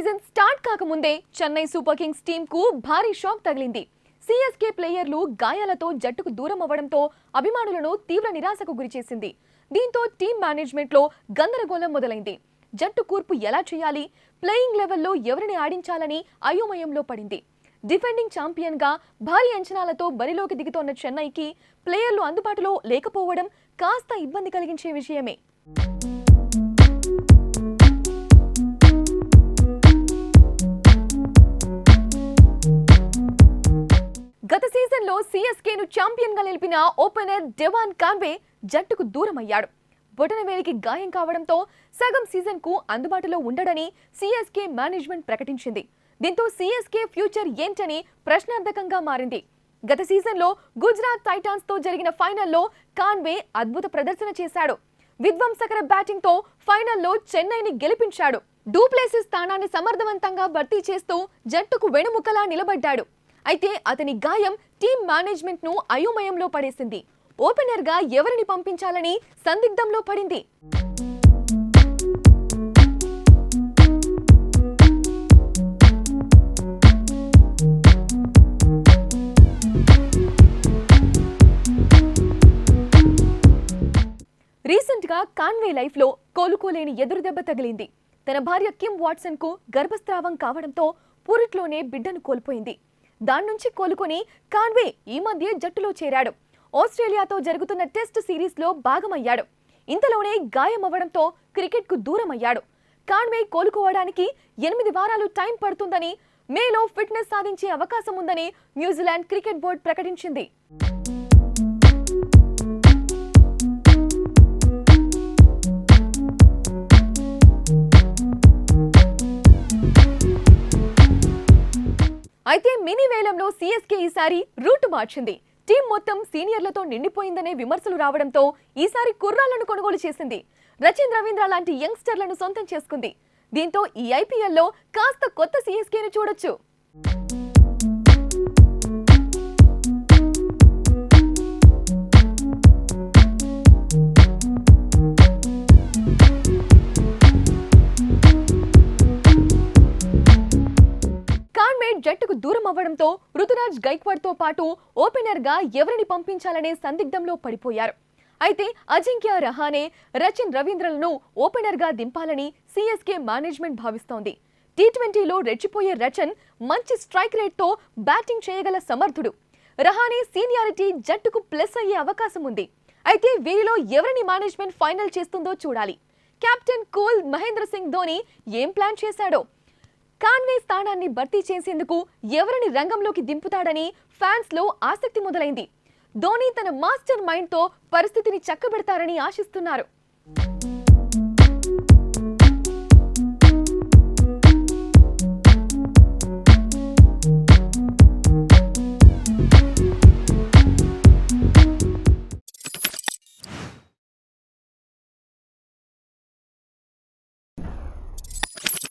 Season start కాకముందే Chennai super Kings టీమ్కు భారీ shock తగిలింది. సిఎస్కే ప్లేయర్లు గాయాలతో జట్టుకు దూరం అవ్వడంతో అభిమానులను తీవ్ర నిరాశకు గురిచేసింది దీంతో టీం మేనేజ్మెంట్లో గందరగోళం మొదలైంది. జట్టు కూర్పు ఎలా చేయాలి? ప్లేయింగ్ లెవెల్లో ఎవరిని ఆడించాలని అయోమయంలో పడింది. డిఫెండింగ్ ఛాంపియన్గా భారీ అంచనాలతో బరిలోకి దిగుతోన్న చెన్నైకి ప్లేయర్లు అందుబాటులో లేకపోవడం కాస్త ఇబ్బంది కలిగించే విషయమే. గత సీజన్లో సిఎస్కేను ఛాంపియన్గా నిలిపిన ఓపెనర్ డెవాన్ కాన్వే జట్టుకు దూరం అయ్యాడు బొటనవేలికి గాయం కావడంతో సగం సీజన్కు అందుబాటులో ఉండడని సిఎస్కే మేనేజ్మెంట్ ప్రకటించింది. దీంతో సిఎస్కే ఫ్యూచర్ ఏంటని ప్రశ్నార్థకంగా మారింది. గత సీజన్లో గుజరాత్ టైటాన్స్తో జరిగిన ఫైనల్లో కాన్వే అద్భుత ప్రదర్శన చేశాడు. విధ్వంసకర బ్యాటింగ్తో ఫైనల్లో చెన్నైని గెలిపించాడు. డూప్లేసిస్ స్థానాన్ని సమర్థవంతంగా భర్తీ చేస్తూ జట్టుకు వెనుముకలా నిలబడ్డాడు. అయితే అతని గాయం టీం మేనేజ్మెంట్ను అయోమయంలో పడేసింది. ఓపెనర్గా ఎవరిని పంపించాలని సందిగ్ధంలో పడింది. రీసెంట్గా కాన్వే లైఫ్లో కోలుకోలేని ఎదురుదెబ్బ తగిలింది. తన భార్య కిమ్ వాట్సన్కు గర్భస్రావం కావడంతో పూరిట్లోనే బిడ్డను కోల్పోయింది. దాని నుంచి కోలుకుని కాన్వే ఈ మధ్య జట్టులో చేరాడు. ఆస్ట్రేలియాతో జరుగుతున్న టెస్ట్ సిరీస్లో భాగమయ్యాడు. ఇంతలోనే గాయమవ్వడంతో క్రికెట్కు దూరం అయ్యాడు కాన్వే కోలుకోవడానికి ఎనిమిది వారాలు టైం పడుతుందని మేలో ఫిట్నెస్ సాధించే అవకాశం ఉందని న్యూజిలాండ్ క్రికెట్ బోర్డు ప్రకటించింది. అయితే మినీ వేలంలో సీఎస్కే ఈసారి రూట్ మార్చింది. టీం మొత్తం సీనియర్లతో నిండిపోయిందనే విమర్శలు రావడంతో ఈసారి కుర్రాళ్ళను కొనుగోలు చేసింది. రచిన్ రవీంద్ర లాంటి యంగ్స్టర్లను సొంతం చేసుకుంది. దీంతో ఈ ఐపీఎల్లో కాస్త కొత్త సీఎస్కేను చూడొచ్చు. దూరం అవ్వడంతో రుతురాజ్ గైక్వాడ్తో పాటు ఓపెనర్గా ఎవరిని పంపించాలనే సందిగ్ధంలో పడిపోయారు. అయితే అజింక్య రహానే రచిన్ రవీంద్రలను ఓపెనర్గా దింపాలని సిఎస్కే మేనేజ్మెంట్ భావిస్తోంది. టీ ట్వంటీలో రెచ్చిపోయే రచన్ మంచి స్ట్రైక్ రేట్తో బ్యాటింగ్ చేయగల సమర్థుడు. రహానే సీనియారిటీ జట్టుకు ప్లస్ అయ్యే అవకాశం ఉంది. అయితే వీరిలో ఎవరిని మేనేజ్మెంట్ ఫైనల్ చేస్తుందో చూడాలి. కెప్టెన్ కూల్ మహేంద్ర సింగ్ ధోని ఏం ప్లాన్ చేశాడో కాన్వే స్థానాన్ని భర్తీ చేసేందుకు ఎవరిని రంగంలోకి దింపుతాడని ఫ్యాన్స్లో ఆసక్తి మొదలైంది. ధోని తన మాస్టర్ మైండ్తో పరిస్థితిని చక్కబెడతారని ఆశిస్తున్నారు.